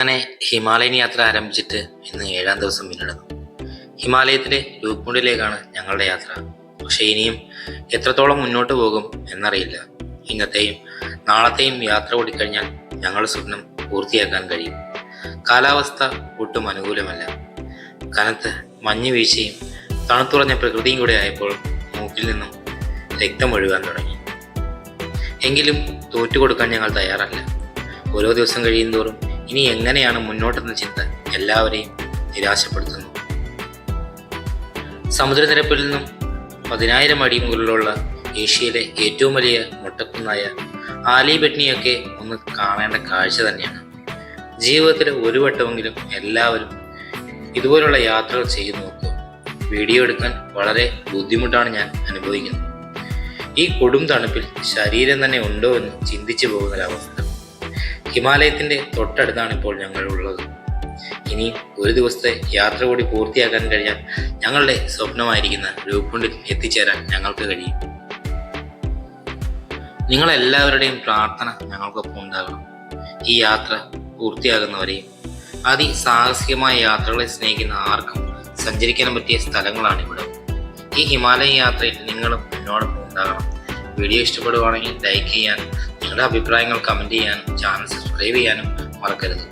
അങ്ങനെ ഹിമാലയൻ യാത്ര ആരംഭിച്ചിട്ട് ഇന്ന് ഏഴാം ദിവസം പിന്നിടുന്നു. ഹിമാലയത്തിലെ രൂപ്കുണ്ടിലേക്കാണ് ഞങ്ങളുടെ യാത്ര. പക്ഷേ ഇനിയും എത്രത്തോളം മുന്നോട്ട് പോകും എന്നറിയില്ല. ഇന്നത്തെയും നാളത്തെയും യാത്ര ഓടിക്കഴിഞ്ഞാൽ ഞങ്ങളുടെ സ്വപ്നം പൂർത്തിയാക്കാൻ കഴിയും. കാലാവസ്ഥ ഒട്ടും അനുകൂലമല്ല. കനത്ത് മഞ്ഞ് വീഴ്ചയും തണുത്തുറഞ്ഞ പ്രകൃതിയും കൂടെ ആയപ്പോൾ മൂക്കിൽ നിന്നും രക്തം ഒഴുകാൻ തുടങ്ങി. എങ്കിലും തോറ്റുകൊടുക്കാൻ ഞങ്ങൾ തയ്യാറല്ല. ഓരോ ദിവസം കഴിയുന്തോറും ഇനി എങ്ങനെയാണ് മുന്നോട്ടെന്ന ചിന്ത എല്ലാവരെയും നിരാശപ്പെടുത്തുന്നു. സമുദ്രനിരപ്പിൽ നിന്നും പതിനായിരം അടി മുകളിലുള്ള ഏഷ്യയിലെ ഏറ്റവും വലിയ മുട്ടക്കുന്നായ ആലിബെട്നിയൊക്കെ ഒന്ന് കാണേണ്ട കാഴ്ച തന്നെയാണ്. ജീവിതത്തിൽ ഒരു വട്ടമെങ്കിലും എല്ലാവരും ഇതുപോലുള്ള യാത്രകൾ ചെയ്തു നോക്കുക വീഡിയോ എടുക്കാൻ വളരെ ബുദ്ധിമുട്ടാണ് ഞാൻ അനുഭവിക്കുന്നത്. ഈ കൊടും തണുപ്പിൽ ശരീരം തന്നെ ഉണ്ടോ എന്ന് ചിന്തിച്ചു പോകുന്നൊരവസ്ഥ. ഹിമാലയത്തിന്റെ തൊട്ടടുത്താണ് ഇപ്പോൾ ഞങ്ങൾ ഉള്ളത് ഇനി ഒരു ദിവസത്തെ യാത്ര കൂടി പൂർത്തിയാക്കാൻ കഴിഞ്ഞാൽ ഞങ്ങളുടെ സ്വപ്നമായിരിക്കുന്ന രൂപുണ്ടിൽ എത്തിച്ചേരാൻ ഞങ്ങൾക്ക് കഴിയും. നിങ്ങളെല്ലാവരുടെയും പ്രാർത്ഥന ഞങ്ങൾക്കൊപ്പം ഉണ്ടാകണം. ഈ യാത്ര പൂർത്തിയാകുന്നവരെയും അതിസാഹസികമായ യാത്രകളെ സ്നേഹിക്കുന്ന ആർക്കും സഞ്ചരിക്കാൻ പറ്റിയ സ്ഥലങ്ങളാണ് ഇവിടെ ഈ ഹിമാലയ യാത്രയിൽ നിങ്ങളും എന്നോടൊപ്പം ഉണ്ടാകണം. വീഡിയോ ഇഷ്ടപ്പെടുവാണെങ്കിൽ ലൈക്ക് ചെയ്യാനും നിങ്ങളുടെ അഭിപ്രായങ്ങൾ കമന്റ് ചെയ്യാനും ചാനൽ സബ്സ്ക്രൈബ് ചെയ്യാനും മറക്കരുത്.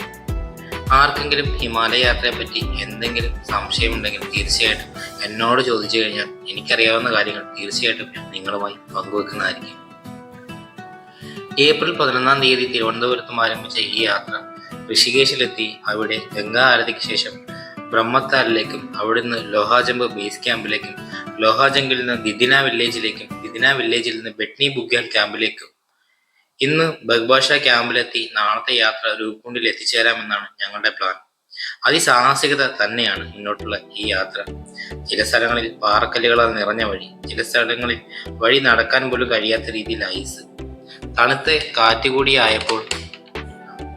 ആർക്കെങ്കിലും ഹിമാലയ യാത്രയെ പറ്റി എന്തെങ്കിലും സംശയമുണ്ടെങ്കിൽ തീർച്ചയായിട്ടും എന്നോട് ചോദിച്ചു കഴിഞ്ഞാൽ എനിക്കറിയാവുന്ന കാര്യങ്ങൾ തീർച്ചയായിട്ടും ഞാൻ നിങ്ങളുമായി പങ്കുവെക്കുന്നതായിരിക്കും. ഏപ്രിൽ പതിനൊന്നാം തീയതി തിരുവനന്തപുരത്തും ആരംഭിച്ച ഈ യാത്ര ഋഷികേശിലെത്തി അവിടെ ഗംഗാ ആരതിക്ക് ശേഷം ബ്രഹ്മത്താലിലേക്കും അവിടുന്ന് ലോഹാജമ്പ് ബേസ് ക്യാമ്പിലേക്കും ലോഹാജംഗിൽ നിന്ന് ദിദിന വില്ലേജിലേക്കും ദിദിന വില്ലേജിൽ നിന്ന് ബെട്നി ബുഗ്യാൽ ക്യാമ്പിലേക്കും ഇന്ന് ബഗ്ബാഷ ക്യാമ്പിലെത്തി നാളത്തെ യാത്ര രൂപകുണ്ടിൽ എത്തിച്ചേരാമെന്നാണ് ഞങ്ങളുടെ പ്ലാൻ അതിസാഹസികത തന്നെയാണ് മുന്നോട്ടുള്ള ഈ യാത്ര. ചില സ്ഥലങ്ങളിൽ പാറക്കല്ലുകളാൽ നിറഞ്ഞ വഴി ചില സ്ഥലങ്ങളിൽ വഴി നടക്കാൻ പോലും കഴിയാത്ത രീതിയിൽ ഐസ് തണുത്ത കാറ്റ് ആയപ്പോൾ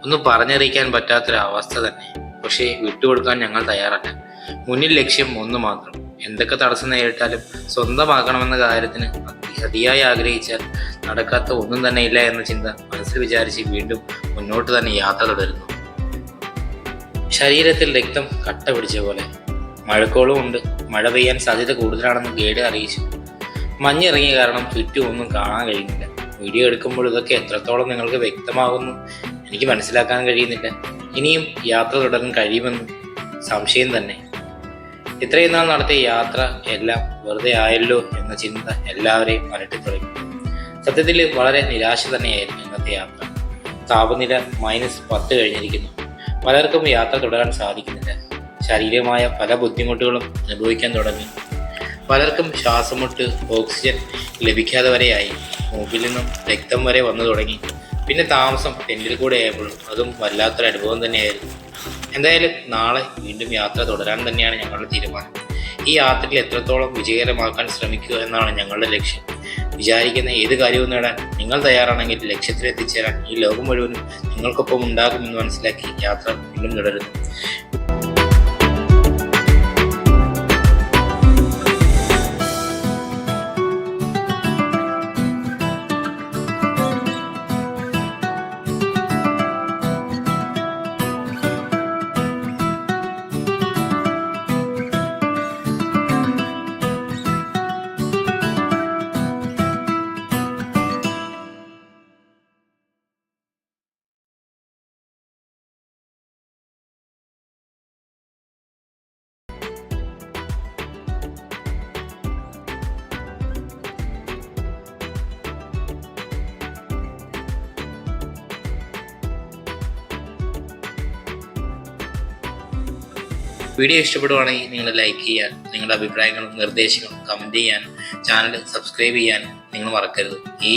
ഒന്നും പറഞ്ഞറിയിക്കാൻ പറ്റാത്തൊരവസ്ഥ തന്നെ. പക്ഷേ വിട്ടുകൊടുക്കാൻ ഞങ്ങൾ തയ്യാറല്ല. മുന്നിൽ ലക്ഷ്യം ഒന്ന് മാത്രം. എന്തൊക്കെ തടസ്സം നേരിട്ടാലും സ്വന്തമാക്കണമെന്ന കാര്യത്തിന് അതി- അതിയായി ആഗ്രഹിച്ചാൽ നടക്കാത്ത ഒന്നും തന്നെ ഇല്ല എന്ന ചിന്ത മനസ്സിൽ വിചാരിച്ച് വീണ്ടും മുന്നോട്ട് തന്നെ യാത്ര തുടരുന്നു. ശരീരത്തിൽ രക്തം കട്ട പിടിച്ച പോലെ. മഴക്കോളും ഉണ്ട്. മഴ പെയ്യാൻ സാധ്യത കൂടുതലാണെന്ന് ഗൈഡ് അറിയിച്ചു. മഞ്ഞിറങ്ങിയ കാരണം ചുറ്റും ഒന്നും കാണാൻ കഴിയുന്നില്ല വീഡിയോ എടുക്കുമ്പോൾ ഇതൊക്കെ എത്രത്തോളം നിങ്ങൾക്ക് വ്യക്തമാകുന്നു എനിക്ക് മനസ്സിലാക്കാൻ കഴിയുന്നില്ല. ഇനിയും യാത്ര തുടരാൻ കഴിയുമെന്ന് സംശയം തന്നെ. ഇത്രയും നാൾ നടത്തിയ യാത്ര എല്ലാം വെറുതെ ആയല്ലോ എന്ന ചിന്ത എല്ലാവരെയും അലട്ടി തുടങ്ങി സത്യത്തിൽ വളരെ നിരാശ തന്നെയായിരുന്നു ഇന്നത്തെ യാത്ര. താപനില മൈനസ് പത്ത് കഴിഞ്ഞിരിക്കുന്നു. പലർക്കും യാത്ര തുടരാൻ സാധിക്കുന്നില്ല. ശാരീരികമായ പല ബുദ്ധിമുട്ടുകളും അനുഭവിക്കാൻ തുടങ്ങി. പലർക്കും ശ്വാസമുട്ട് ഓക്സിജൻ ലഭിക്കാതെ വരെയായി മൂക്കിൽ നിന്നും രക്തം വരെ വന്നു തുടങ്ങി. പിന്നെ താമസം ടെന്റിൽ കൂടെ ആയപ്പോഴും അതും വല്ലാത്തൊരു അനുഭവം തന്നെയായിരുന്നു. എന്തായാലും നാളെ വീണ്ടും യാത്ര തുടരാൻ തന്നെയാണ് ഞങ്ങളുടെ തീരുമാനം. ഈ യാത്രയിൽ എത്രത്തോളം വിജയകരമാക്കാൻ ശ്രമിക്കുക എന്നാണ് ഞങ്ങളുടെ ലക്ഷ്യം. വിചാരിക്കുന്ന ഏത് കാര്യവും നേടാൻ നിങ്ങൾ തയ്യാറാണെങ്കിൽ ലക്ഷ്യത്തിൽ എത്തിച്ചേരാൻ ഈ ലോകം മുഴുവനും നിങ്ങൾക്കൊപ്പം ഉണ്ടാകുമെന്ന് മനസ്സിലാക്കി യാത്ര വീണ്ടും തുടരുന്നു. വീഡിയോ ഇഷ്ടപ്പെടുവാണെങ്കിൽ നിങ്ങൾ ലൈക്ക് ചെയ്യാൻ നിങ്ങളുടെ അഭിപ്രായങ്ങളും നിർദ്ദേശങ്ങളും കമന്റ് ചെയ്യാൻ ചാനൽ സബ്സ്ക്രൈബ് ചെയ്യാൻ നിങ്ങൾ മറക്കരുത്. ഈ